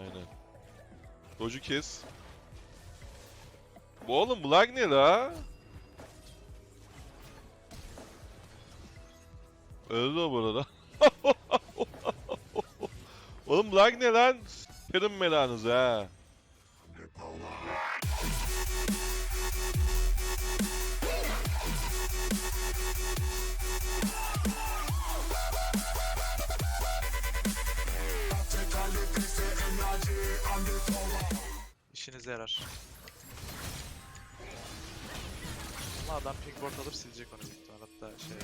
Aynen. Doju kes. Bu oğlum lag ne la? Öldü o burada. oğlum lag ne lan? Kırın belanızı ha. Yarar. Ama adam pickboard alıp silecek onu büyük ihtimal hatta şey.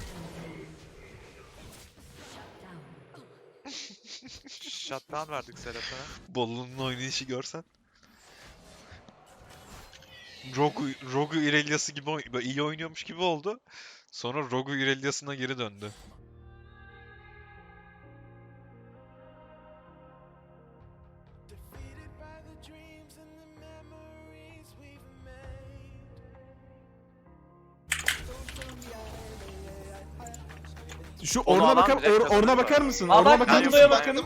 Shutdown verdik Serhat'a. Bolu'nun oynayışı görsen. Rogu, Rogu Irelia'sı gibi iyi oynuyormuş gibi oldu. Sonra Rogu Irelia'sına geri döndü. Şu Onu oruna alan bakar direkt or, oruna bakar mısın? Aa, Oruna bak, bakar mısın? bakın.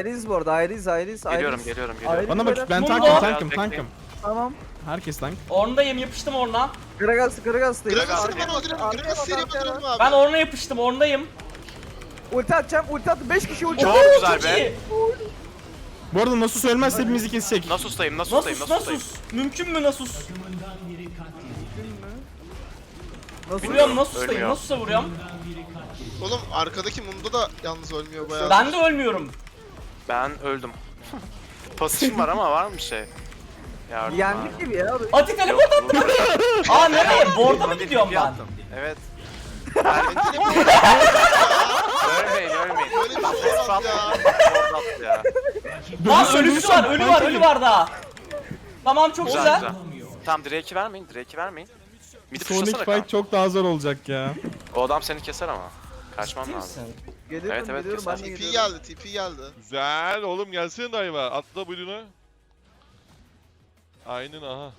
Iris bu arada Iris Iris Geliyorum Iris. geliyorum geliyorum. Ayrı- Bana bak ben tankım tankım tankım. Tamam. Herkes tank. Orndayım yapıştım orna. Gragas Gragas'tayız. Gragas'ı Arka- ben öldürürüm. Gragas seri arka- öldürürüm abi. Ben orna yapıştım orndayım. Ulti atacağım ulti attım 5 kişi ulti Çok attım. güzel Çok be. iyi. Bu arada Nasus ölmezse hepimizi kesecek. Nasus'tayım Nasus'tayım Nasus Nasus'tayım. Nasus. Mümkün mü Nasus? Nasıl? Vuruyorum Nasus'tayım. Ölmüyor. Nasus'a vuruyorum. Oğlum arkadaki Mundo da yalnız ölmüyor bayağı. Ben de ölmüyorum. Ben öldüm. Pasifim var ama var mı bir şey? Yardım Yendik var. gibi ya. Ati teleport attı. Aa nereye? Borda mı gidiyorum ben? Yaptım. Evet. Benim de Ölmeyin ölmeyin. Böyle bir şey Ses olamaz ya. Orada attı ya. Lan ölüsü var, ölü var, ölü var daha. Tamam çok Güzel güzel. güzel. Tamam Drake'i vermeyin Drake'i vermeyin. Midi Sonic fight kanka. çok daha zor olacak ya. O adam seni keser ama. Kaçman Ciddi lazım. misin? Geliyorum Evet, evet, geliyorum ben de TP geliyorum. geldi, TP geldi. Güzel oğlum gelsene dayıma. Atla buyruğunu. Aynen aha.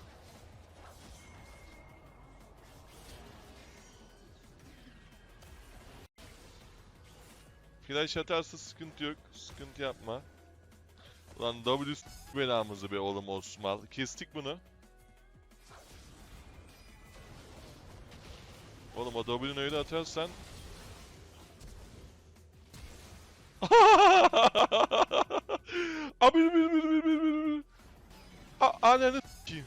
Flash atarsa sıkıntı yok. Sıkıntı yapma. Ulan W belamızı be oğlum Osman. Kestik bunu. Oğlum o W'nu öyle atarsan Abi bir bir bir bir bir bir. A ananı s**eyim.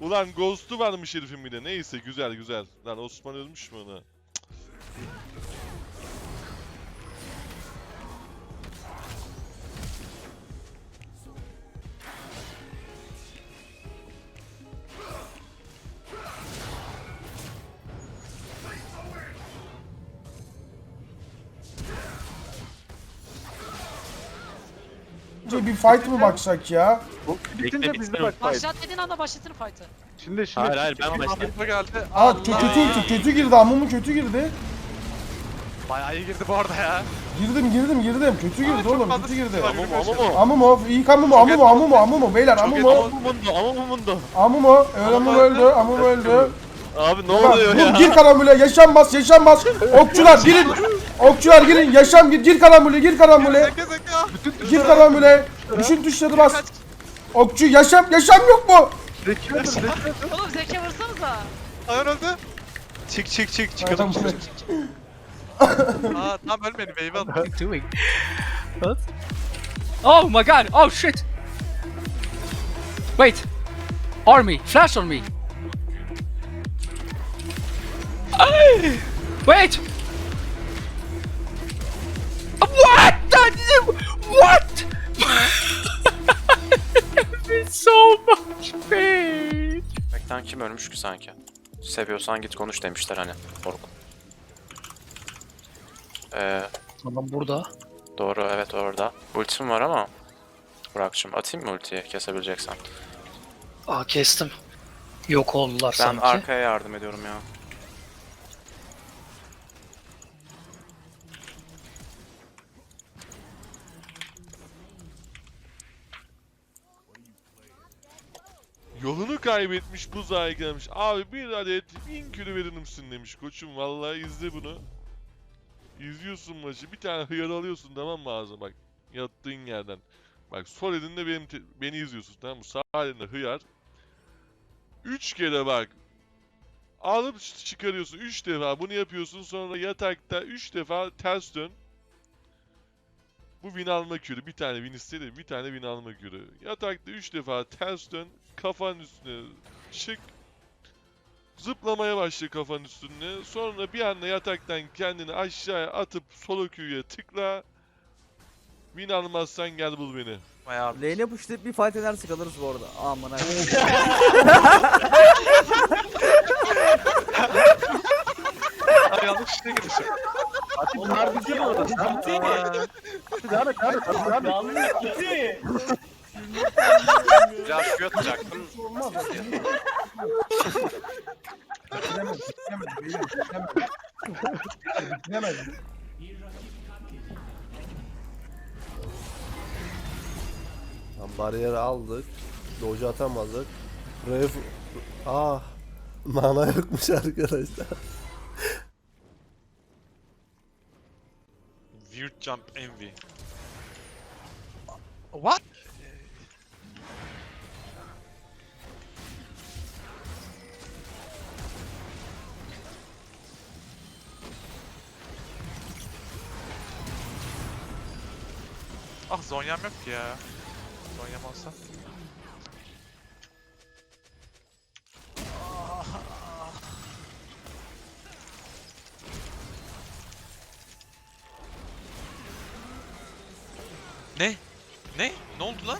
Ulan Ghost'u varmış herifin bir de. Neyse güzel güzel. Lan Osman ölmüş mü ona? Önce bir fight mı baksak ya? Bitince bizde bak. Başlat dediğin anda başlatır fight'ı. Şimdi şimdi. Hayır hayır ben başladım. geldi. Aa kö- kötü ulti, kötü girdi, amumu kötü girdi. Bayağı iyi girdi bu arada ya. Girdim girdim girdim, kötü girdi oğlum, fazla kötü girdi. sıkıntı var, yürümeye çalışıyorum. Amumu, ilk amumu, amumu, amumu, amumu, beyler amumu, amumu, öyle amumu öldü, amumu öldü. Abi ne Bak, dur, gir karambule, yaşanmaz, yaşanmaz. Okçular girin, okçular girin, yaşam gir, gir karambule, gir karambule, Zeka zeka. gir karambule. Düşün tuşları bas. Okçu, yaşam, yaşam yok mu? Oğlum zeka vursanıza. Hayır öldü. çık çık çık Adam çıkalım. Aa tam ölmedi meyve aldı. doing? What? Oh my god! Oh shit! Wait! Army, flash on me! Ay! Wait! Pain. Bekten kim ölmüş ki sanki? Seviyorsan git konuş demişler hani. Orkun. Ee, Tamam burada. doğru evet orada. Ultim var ama. Burak'cığım atayım mı ultiyi kesebileceksen? Aa kestim. Yok oldular Ben sanki. arkaya yardım ediyorum ya. Yolunu kaybetmiş buzağa gelmiş. Abi bir adet bin kilo verir misin demiş koçum. Vallahi izle bunu. İzliyorsun maçı. Bir tane hıyar alıyorsun tamam mı ağzına bak. Yattığın yerden. Bak sol elinde benim beni izliyorsun tamam mı? Sağ elinde hıyar. Üç kere bak. Alıp çıkarıyorsun. Üç defa bunu yapıyorsun. Sonra yatakta üç defa ters dön. Bu win alma kürü. Bir tane win istedim. Bir tane win alma kürü. Yatakta üç defa ters dön. Kafanın üstüne çık. Zıplamaya başla kafanın üstüne. Sonra bir anda yataktan kendini aşağıya atıp solo Q'ya tıkla. Win almazsan gel bul beni. Bayağı pushlayıp bir fight edersek alırız bu arada. Aman. Ay yanlış şeye girişim. Onlar bizi orada. Devam et, devam et, devam et. Biraz Q atacaktım. Lan bariyeri aldık. Doge atamadık. Ref... Ah. Mana yokmuş arkadaşlar. Weird Jump Envy. What? Ah Zonya'm yok ki ya. Zonya'm olsa. Ne? Ne? Ne oldu lan?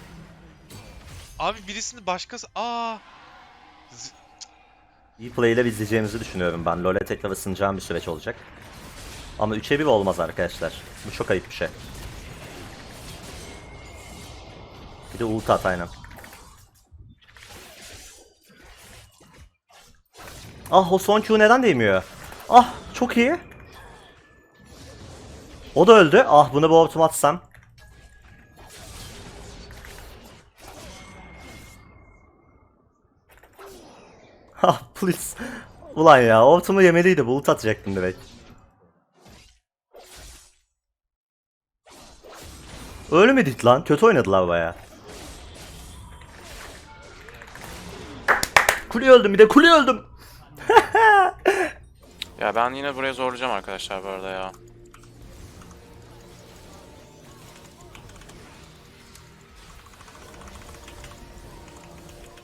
Abi birisini başkası... Aa. Z- İyi play ile izleyeceğimizi düşünüyorum ben. LoL'e tekrar ısınacağım bir süreç olacak. Ama 3'e 1 olmaz arkadaşlar. Bu çok ayıp bir şey. Bir de ult at aynen. Ah o son Q neden değmiyor? Ah çok iyi. O da öldü. Ah bunu bu optum atsam. Please. Ulan ya optumu yemeliydi. Bu ult atacaktım direkt. Ölmedik lan. Kötü oynadılar baya. Kule öldüm bir de kule öldüm. Ya ben yine buraya zorlayacağım arkadaşlar bu arada ya.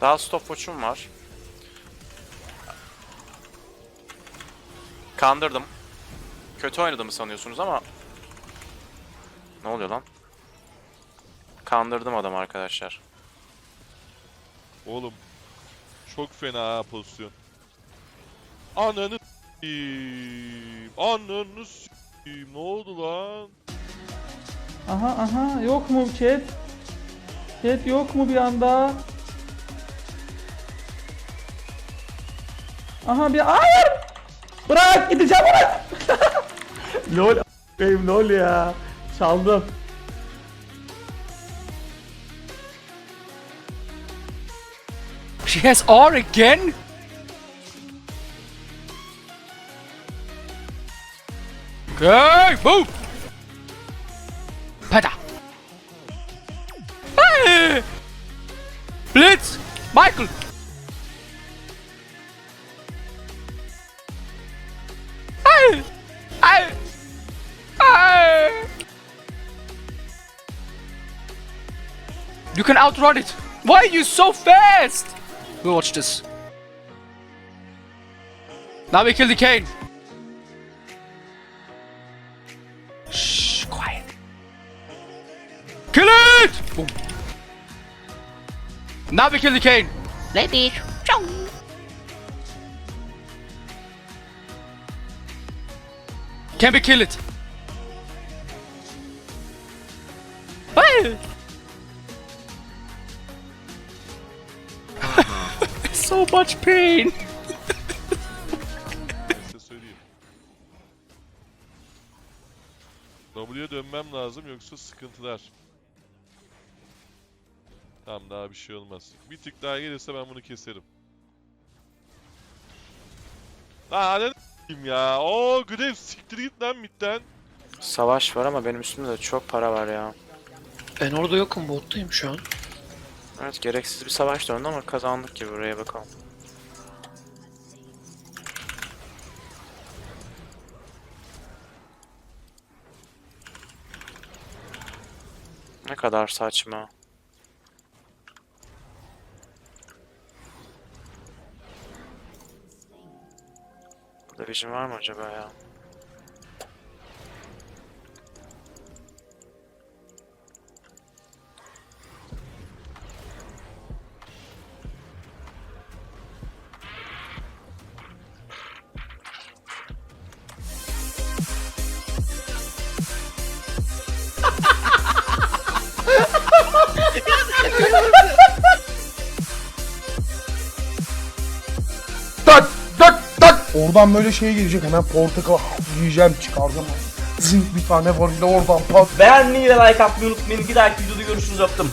Daha stopwatch'um var. Kandırdım. Kötü oynadığımı sanıyorsunuz ama... Ne oluyor lan? Kandırdım adam arkadaşlar. Oğlum. Çok fena ha pozisyon. Ananı s**eyim. Ananı s**eyim. Ne oldu lan? Aha aha yok mu chat? Chat yok mu bir anda? Aha bir hayır! Bırak gideceğim bırak! lol benim lol ya. Çaldım. She has R again? Okay, move! Pada! Hey! Blitz! Michael! You can outrun it! Why are you so fast? We'll watch this. Now we kill the Kane. Shh, quiet. Kill it! Boom. Now we kill the Kane. Ready. Can we kill it? So much pain. Size söyleyeyim. W'ye dönmem lazım yoksa sıkıntılar. Tamam daha bir şey olmaz. Bir tık daha gelirse ben bunu keserim. Lan s**eyim ya. Oo Graves siktir git lan midden. Savaş var ama benim üstümde de çok para var ya. Ben orada yokum bottayım şu an. Evet gereksiz bir savaş döndü ama kazandık gibi buraya bakalım. Ne kadar saçma. Burada vision var mı acaba ya? Tak tak tak. Oradan böyle şey gelecek hemen portakal yiyeceğim çıkaracağım. Zınk bir tane var ile oradan pat. Beğenmeyi ve like atmayı unutmayın. Bir dahaki videoda görüşürüz öptüm.